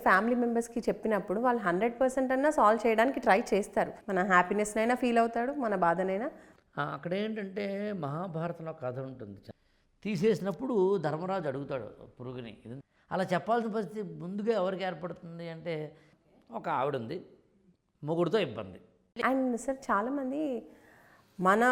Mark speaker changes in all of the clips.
Speaker 1: Family మెంబర్స్కి చెప్పినప్పుడు వాళ్ళు హండ్రెడ్ పర్సెంట్ అన్నా సాల్వ్ చేయడానికి ట్రై చేస్తారు. మన హ్యాపీనెస్నైనా ఫీల్ అవుతాడు మన బాధనైనా.
Speaker 2: అక్కడ ఏంటంటే మహాభారతంలో కథ ఉంటుంది. తీసేసినప్పుడు ధర్మరాజు అడుగుతాడు పురుగుని అలా చెప్పాల్సిన పరిస్థితి ముందుగా ఎవరికి ఏర్పడుతుంది అంటే ఒక ఆవిడ ఉంది మొగుడుతో ఇబ్బంది.
Speaker 1: అండ్ సార్ చాలామంది మన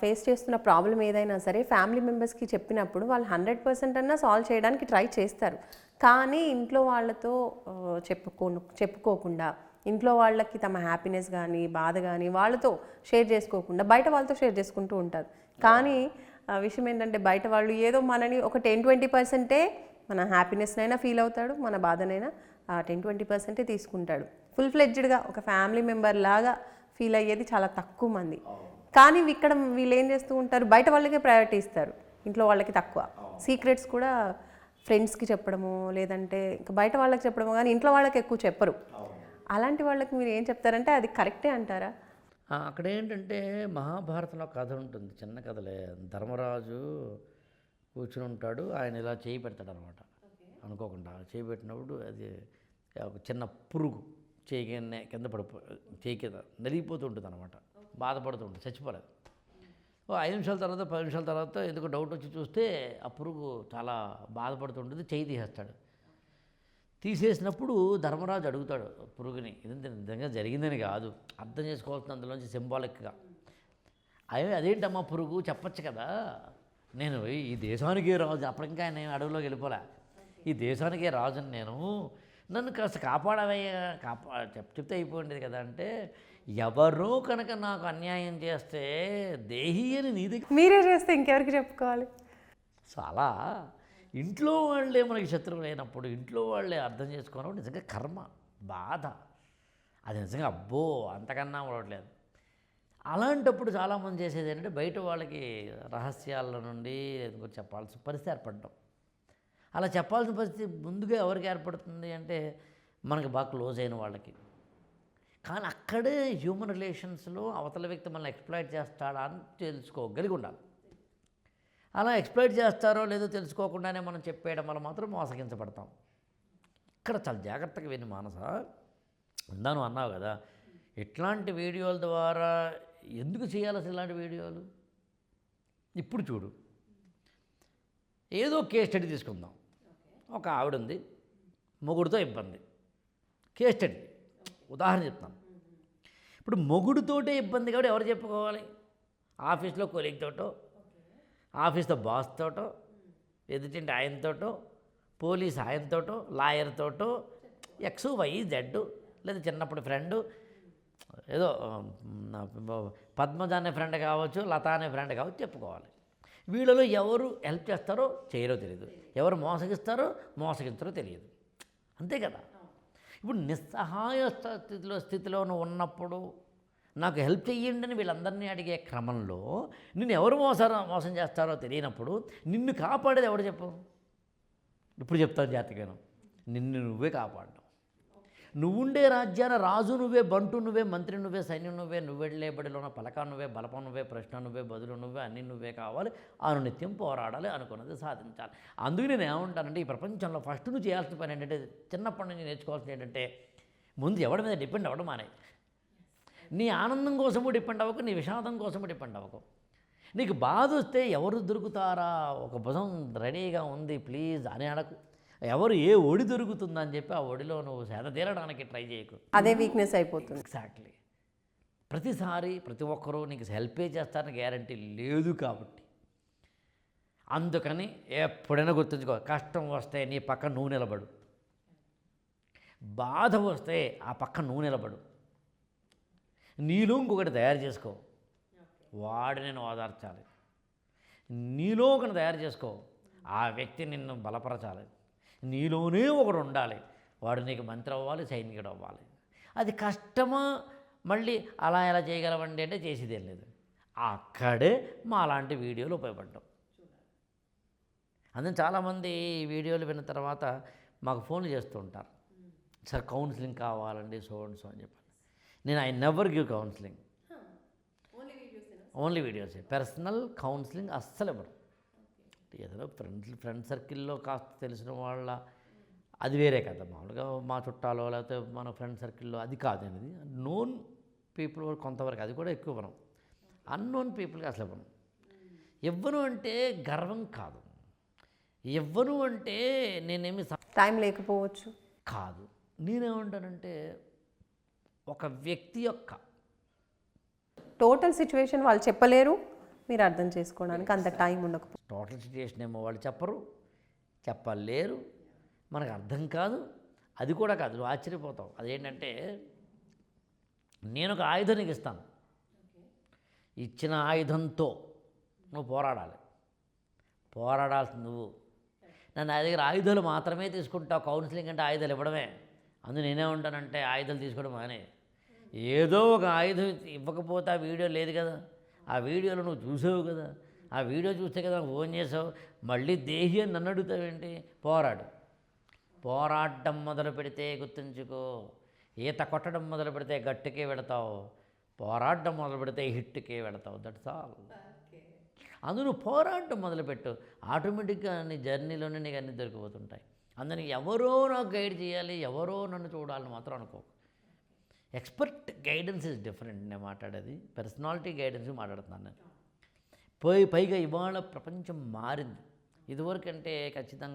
Speaker 1: ఫేస్ చేస్తున్న ప్రాబ్లం ఏదైనా సరే ఫ్యామిలీ మెంబర్స్కి చెప్పినప్పుడు వాళ్ళు హండ్రెడ్ పర్సెంట్ అన్నా సాల్వ్ చేయడానికి ట్రై చేస్తారు. కానీ ఇంట్లో వాళ్ళతో ఆ, చెప్పుకో చెప్పుకోకుండా ఇంట్లో వాళ్ళకి తమ హ్యాపీనెస్ కానీ బాధ కానీ వాళ్ళతో షేర్ చేసుకోకుండా బయట వాళ్ళతో షేర్ చేసుకుంటూ ఉంటారు. కానీ విషయం ఏంటంటే బయట వాళ్ళు ఏదో మనని ఒక టెన్ ట్వంటీ పర్సెంటే మన హ్యాపీనెస్నైనా ఫీల్ అవుతాడు మన బాధనైనా ఆ టెన్ ట్వంటీ పర్సెంటే తీసుకుంటాడు. ఫుల్ ఫ్లెడ్జ్డ్గా ఒక ఫ్యామిలీ మెంబర్ లాగా ఫీల్ అయ్యేది చాలా తక్కువ మంది. కానీ ఇక్కడ వీళ్ళు ఏం చేస్తూ ఉంటారు బయట వాళ్ళకే ప్రయారిటీ ఇస్తారు ఇంట్లో వాళ్ళకి తక్కువ. సీక్రెట్స్ కూడా ఫ్రెండ్స్కి చెప్పడము లేదంటే ఇంకా బయట వాళ్ళకి చెప్పడము కానీ ఇంట్లో వాళ్ళకి ఎక్కువ చెప్పరు. అలాంటి వాళ్ళకి మీరు ఏం చెప్తారంటే అది కరెక్టే అంటారా?
Speaker 2: అక్కడ ఏంటంటే మహాభారతంలో కథ ఉంటుంది. చిన్న కథలే. ధర్మరాజు కూర్చుని ఉంటాడు. ఆయన ఇలా చేయి పెడతాడు అనమాట అనుకోకుండా చేయి పెట్టినప్పుడు అది ఒక చిన్న పురుగు చేయి కింద పడిపో చేయి కింద నలిగిపోతూ ఉంటుంది అనమాట బాధపడుతూ ఉంటుంది. చచ్చిపోలేదు. ఐదు నిమిషాల తర్వాత పది నిమిషాల తర్వాత ఎందుకు డౌట్ వచ్చి చూస్తే ఆ పురుగు చాలా బాధపడుతుంటుంది చేయి తీసేస్తాడు. తీసేసినప్పుడు ధర్మరాజు అడుగుతాడు పురుగుని ఇదంతా నిజంగా జరిగిందని కాదు అర్థం చేసుకోవాల్సిన అందులోంచి సింబాలిక్గా. అదే అదేంటమ్మా పురుగు? చెప్పచ్చు కదా. నేను ఈ దేశానికే రాజు అప్పటికా నేను అడవిలోకి వెళ్ళిపోలే. ఈ దేశానికే రాజుని నేను నన్ను కాస్త కాపాడవయ్యా కాపా చెప్ చెప్తే అయిపోయింది కదా అంటే ఎవరో కనుక నాకు అన్యాయం చేస్తే దేహి అని నీ దగ్గర
Speaker 1: మీరే చేస్తే ఇంకెవరికి చెప్పుకోవాలి?
Speaker 2: సో అలా ఇంట్లో వాళ్ళే మనకి శత్రువులు అయినప్పుడు ఇంట్లో వాళ్ళే అర్థం చేసుకోవడం నిజంగా కర్మ బాధ. అది నిజంగా అబ్బో అంతకన్నా ఉండట్లేదు అలాంటప్పుడు చాలామంది చేసేది ఏంటంటే బయట వాళ్ళకి రహస్యాల నుండి ఎందుకో చెప్పాల్సిన పరిస్థితి ఏర్పడడం అలా చెప్పాల్సిన పరిస్థితి ముందుగా ఎవరికి ఏర్పడుతుంది అంటే మనకి బాగా క్లోజ్ అయిన వాళ్ళకి. కానీ అక్కడే హ్యూమన్ రిలేషన్స్లో అవతల వ్యక్తి మనల్ని ఎక్స్ప్లాయిట్ చేస్తాడా అని తెలుసుకోగలిగి ఉండాలి. అలా ఎక్స్ప్లైట్ చేస్తారో లేదో తెలుసుకోకుండానే మనం చెప్పేయడం వల్ల మాత్రం మోసగించబడతాం. ఇక్కడ చాలా జాగ్రత్తగా విని మానస ఇందాను అన్నావు కదా ఇట్లాంటి వీడియోల ద్వారా ఎందుకు చేయాలి అసలు ఇలాంటి వీడియోలు? ఇప్పుడు చూడు. ఏదో కేస్ స్టడీ తీసుకుందాం. ఒక ఆవిడ ఉంది మొగుడితో ఇబ్బంది. Case study. ఉదాహరణ చెప్తాను. ఇప్పుడు మొగుడుతోటే ఇబ్బంది కాబట్టి ఎవరు చెప్పుకోవాలి? ఆఫీస్లో కొలీగ్తోటో ఆఫీస్లో బాస్ తోటో ఎదుటింటి ఆయనతోటో పోలీస్ ఆయనతోటో లాయర్ తోటో ఎక్స్ వై జెడ్ లేదా చిన్నప్పుడు ఫ్రెండు ఏదో పద్మజ అనే ఫ్రెండ్ కావచ్చు లత అనే ఫ్రెండ్ కావచ్చు చెప్పుకోవాలి. వీళ్ళలో ఎవరు హెల్ప్ చేస్తారో చేయరో తెలియదు. ఎవరు మోసగిస్తారో మోసగిస్తారో తెలియదు. అంతే కదా? ఇప్పుడు నిస్సహాయ స్థితిలో స్థితిలో ఉన్నప్పుడు నాకు హెల్ప్ చెయ్యండి అని వీళ్ళందరినీ అడిగే క్రమంలో నిన్ను ఎవరు మోసారో మోసం చేస్తారో తెలియనప్పుడు నిన్ను కాపాడేది ఎవడు చెప్పు? ఇప్పుడు చెప్తాను జాతకను నిన్ను నువ్వే కాపాడడం నువ్వుండే రాజ్యాన రాజు నువ్వే బంటు నువ్వే మంత్రి నువ్వే సైన్యం నువ్వే నువ్వెళ్ళే బడిలోన పలక నువ్వే బలపం నువ్వే ప్రశ్న నువ్వే బదులు నువ్వే అన్ని నువ్వే కావాలి. అనునిత్యం పోరాడాలి అనుకున్నది సాధించాలి. అందుకు నేను ఏమంటానంటే ఈ ప్రపంచంలో ఫస్ట్ నువ్వు చేయాల్సిన పని ఏంటంటే చిన్నప్పటి నుంచి నేర్చుకోవాల్సింది ఏంటంటే ముందు ఎవడి మీద డిపెండ్ అవ్వడం మానే నీ ఆనందం కోసము డిపెండ్ అవ్వకు నీ విషాదం కోసము డిపెండ్ అవ్వకు. నీకు బాధ వస్తే ఎవరు దొరుకుతారా? ఒక భుజం రెడీగా ఉంది ప్లీజ్ అని అడకు. ఎవరు ఏ ఒడి దొరుకుతుందని చెప్పి ఆ ఒడిలో నువ్వు సేద తీరడానికి ట్రై చేయకు.
Speaker 1: అదే వీక్నెస్ అయిపోతుంది.
Speaker 2: ఎగ్జాక్ట్లీ ప్రతిసారి ప్రతి ఒక్కరూ నీకు హెల్పే చేస్తారని గ్యారంటీ లేదు కాబట్టి. అందుకని ఎప్పుడైనా గుర్తుంచుకో కష్టం వస్తే నీ పక్క నువ్వు నిలబడు. బాధ వస్తే ఆ పక్క నువ్వు నిలబడు. నీలో ఇంకొకటి తయారు చేసుకో. వాడు నేను ఓదార్చాలి. నీలో ఒకటి తయారు చేసుకో. ఆ వ్యక్తి నిన్ను బలపరచాలి. నీలోనే ఒకడు ఉండాలి వాడు నీకు మంత్రి అవ్వాలి సైనికుడు అవ్వాలి అది కష్టమా? మళ్ళీ అలా ఎలా చేయగలవండి అంటే చేసేదేం లేదు. అక్కడే మా అలాంటి వీడియోలు ఉపయోగపడ్డాం. అందుకని చాలామంది ఈ వీడియోలు విన్న తర్వాత మాకు ఫోన్లు చేస్తూ ఉంటారు. సార్ కౌన్సిలింగ్ కావాలండి సో అండ్ సో అని చెప్పాను నేను I never give counselling. Only videos. Personal counselling అస్సలు ఇవ్వరు. ఏదో ఫ్రెండ్స్ ఫ్రెండ్ సర్కిల్లో కాస్త తెలిసిన వాళ్ళ అది వేరే కదా మామూలుగా మా చుట్టాలో లేకపోతే మన ఫ్రెండ్ సర్కిల్లో అది కాదు అనేది. నోన్ పీపుల్ కొంతవరకు అది కూడా ఎక్కువ మనం. అన్నోన్ పీపుల్కి అసలు ఇవ్వను ఇవ్వను అంటే గర్వం కాదు. ఇవ్వను అంటే నేనేమి
Speaker 1: టైం లేకపోవచ్చు.
Speaker 2: కాదు. నేనేమంటానంటే ఒక వ్యక్తి యొక్క
Speaker 1: టోటల్ సిచ్యువేషన్ వాళ్ళు చెప్పలేరు. మీరు అర్థం చేసుకోవడానికి అంత టైం ఉండకపోవచ్చు
Speaker 2: టోటల్ సిచ్యుయేషన్ ఏమో వాళ్ళు చెప్పరు చెప్పలేరు. మనకు అర్థం కాదు అది కూడా కాదు. నువ్వు ఆశ్చర్యపోతావు. అదేంటంటే నేను ఒక ఆయుధం నీకు ఇస్తాను ఇచ్చిన ఆయుధంతో నువ్వు పోరాడాలి. పోరాడాల్సింది నువ్వు. నన్ను నా దగ్గర ఆయుధాలు మాత్రమే తీసుకుంటావు. కౌన్సిలింగ్ అంటే ఆయుధాలు ఇవ్వడమే. అందు నేనే ఉంటానంటే ఆయుధాలు తీసుకోవడం మానే. ఏదో ఒక ఆయుధం ఇవ్వకపోతే ఆ వీడియో లేదు కదా. ఆ వీడియోలో నువ్వు చూసావు కదా? ఆ వీడియో చూస్తే కదా ఫోన్ చేసావు? మళ్ళీ దేహి అని నన్ను అడుగుతావేంటి? పోరాడు. పోరాటం మొదలు పెడితే గుర్తుంచుకో. ఈత కొట్టడం మొదలు పెడితే గట్టుకే వెడతావు. పోరాటం మొదలు పెడితే హిట్కే వెడతావు. దట్స్ ఆల్ అందులో పోరాటం మొదలుపెట్టు ఆటోమేటిక్గా నీ జర్నీలోనే నీకు అన్నీ దొరికిపోతుంటాయి. అందుకని ఎవరో నాకు గైడ్ చేయాలి ఎవరో నన్ను చూడాలని మాత్రం అనుకో ఎక్స్పర్ట్ గైడెన్స్ ఇస్ డిఫరెంట్ నేను మాట్లాడేది. పర్సనాలిటీ గైడెన్స్ మాట్లాడుతున్నాను నేను. పోయి పైగా ఇవాళ ప్రపంచం మారింది. ఇదివరకంటే ఖచ్చితంగా